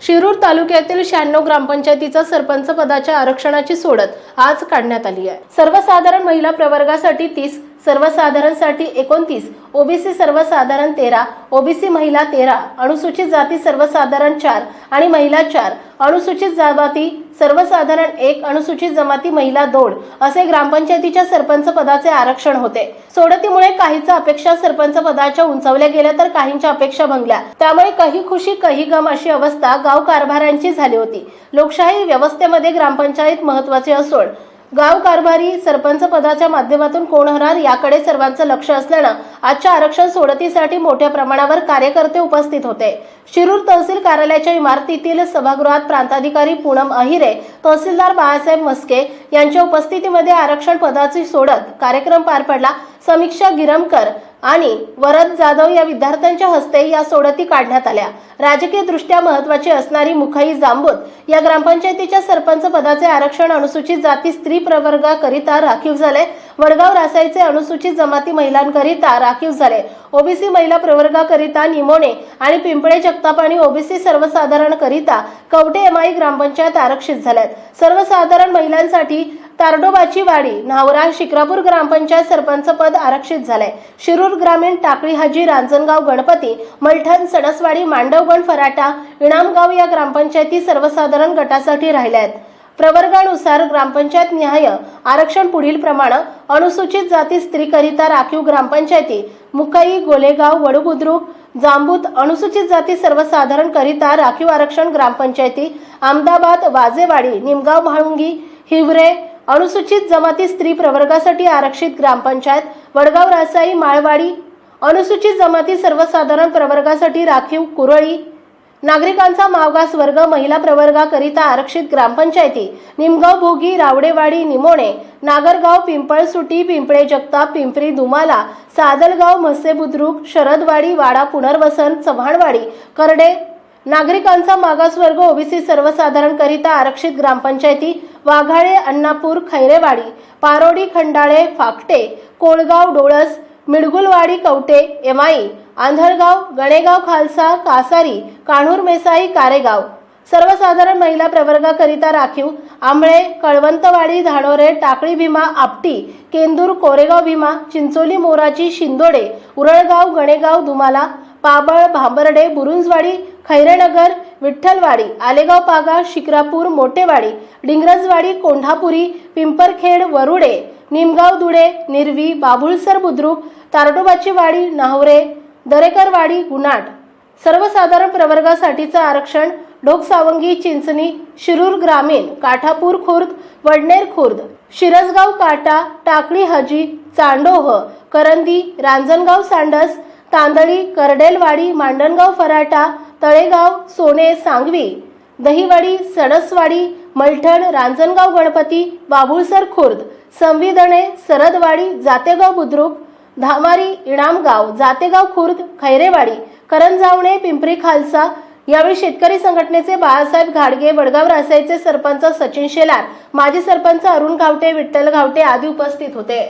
शिरूर तालुक्यातील शहाण्णव ग्रामपंचायतीचा सरपंच पदाच्या आरक्षणाची सोडत आज काढण्यात आली आहे. सर्वसाधारण महिला प्रवर्गासाठी तीस सर्वसाधारणसाठी एकोणतीस ओबीसी सर्वसाधारण तेरा ओबीसी महिला तेरा अनुसूचित जाती सर्वसाधारण चार आणि महिला चार अनुसूचित जमाती सर्वसाधारण एक अनुसूचित जमाती महिला दोन असे ग्रामपंचायतीच्या सरपंच पदाचे आरक्षण होते. सोडतीमुळे काहींच्या अपेक्षा सरपंच पदाच्या उंचावल्या गेल्या तर काहींच्या अपेक्षा भंगल्या. त्यामुळे काही खुशी काही गम अशी अवस्था गाव कारभारांची झाली होती. लोकशाही व्यवस्थेमध्ये ग्रामपंचायत महत्वाची असून गाव कारभारी सरपंच पदाच्या माध्यमातून कोण होणार याकडे सर्वांचं लक्ष असल्यानं आजच्या आरक्षण सोडतीसाठी मोठ्या प्रमाणावर कार्यकर्ते उपस्थित होते. शिरूर तहसील कार्यालयाच्या इमारतीतील सभागृहात प्रांताधिकारी पूनम अहिरे तहसीलदार बाळासाहेब मस्के यांच्या उपस्थितीमध्ये आरक्षण पदाची सोडत कार्यक्रम पार पडला. समीक्षा गिरमकर आणि वरद जाधव या विद्यार्थ्यांच्या हस्ते या सोडती काढण्यात आल्या. राजकीय दृष्ट्या महत्वाची असणारी मुखाई जांबूत या ग्रामपंचायतीच्या सरपंच पदाचे आरक्षण अनुसूचित जाती स्त्री प्रवर्गाकरिता राखीव झाले. वडगाव रासाईचे अनुसूचित जमाती महिलांकरिता राखीव झाले. ओबीसी महिला प्रवर्गाकरिता निमोणे आणि पिंपळे जगताप आणि ओबीसी सर्वसाधारण करिता कवटे एमआय ग्रामपंचायत आरक्षित झाल्यात. सर्वसाधारण महिलांसाठी तारडोबाची वाडी न्हावरा शिक्रापूर ग्रामपंचायत सरपंच पद आरक्षित झालंय. शिरूर ग्रामीण टाकळी हाजी रांजणगाव गणपती मलठण सणसवाडी मांडवगण फराटा इणामगाव या ग्रामपंचायती सर्वसाधारण गटासाठी राहिल्या आहेत प्रवर्गानुसार ग्रामपंचायत निहाय आरक्षण पुढील प्रमाणे अनुसूचित जाती स्त्रीकरिता राखीव ग्रामपंचायती मुकाई गोलेगाव वडुबुद्रुक जांबूत अनुसूचित जाती सर्वसाधारण करिता राखीव आरक्षण ग्रामपंचायती अहमदाबाद वाजेवाडी निमगाव म्हाळुंगी हिवरे अनुसूचित जमाती स्त्री प्रवर्गासाठी आरक्षित ग्रामपंचायत वडगाव रासाई माळवाडी अनुसूचित जमाती सर्वसाधारण प्रवर्गासाठी राखीव कुरळी नागरिकांचा मागास वर्ग महिला प्रवर्गाकरिता आरक्षित ग्रामपंचायती निमगाव भोगी रावडेवाडी निमोणे नागरगाव पिंपळसुटी पिंपळे जगताप पिंपरी दुमाला सादलगाव म्हसे बुद्रुक शरदवाडी वाडा पुनर्वसन चव्हाणवाडी करडे. नागरिकांचा मागासवर्ग ओबीसी सर्वसाधारणकरिता आरक्षित ग्रामपंचायती वाघाळे अण्णापूर खैरेवाडी पारोडी खंडाळे फाकटे कोळगाव डोळस मिडगुलवाडी कवटे एमाई आंधळगाव गणेगाव खालसा कासारी कान्हूर मेसाई कारेगाव. सर्वसाधारण महिला प्रवर्गाकरिता राखीव आंबळे कळवंतवाडी धाडोरे टाकळी भीमा आपटी केंदूर कोरेगाव भीमा चिंचोली मोराची शिंदोडे उरळगाव गणेगाव दुमाला पाबळ भांबर्डे बुरुंजवाडी खैरेनगर विठ्ठलवाडी आलेगाव पागा शिक्रापूर मोठेवाडी डिंगरजवाडी कोंढापुरी पिंपरखेड वरुडे निमगाव दुडे निरवी बाभुळसर बुद्रुक तारडोबाची वाडी नाहवरे दरेकरवाडी गुनाट सर्वसाधारण प्रवर्गासाठीचं आरक्षण ढोकसावंगी चिंचणी शिरूर ग्रामीण काठापूर खुर्द वडनेर खुर्द शिरसगाव काटा टाकळी हजी चांडोह करंदी रांजणगाव सांडस तांदळी करडेलवाडी मांडणगाव फराटा तळेगाव सोने सांगवी दहिवाडी सणसवाडी मलठण रांजणगाव गणपती बाबुळसर खुर्द संविदणे सरदवाडी जातेगाव बुद्रुक धामारी इणामगाव जातेगाव खुर्द खैरेवाडी करंजावणे पिंपरी खालसा यावेळी शेतकरी संघटनेचे बाळासाहेब घाडगे वडगाव रासाईचे सरपंच सचिन शेलार माजी सरपंच अरुण घावटे विठ्ठल घावटे आदी उपस्थित होते.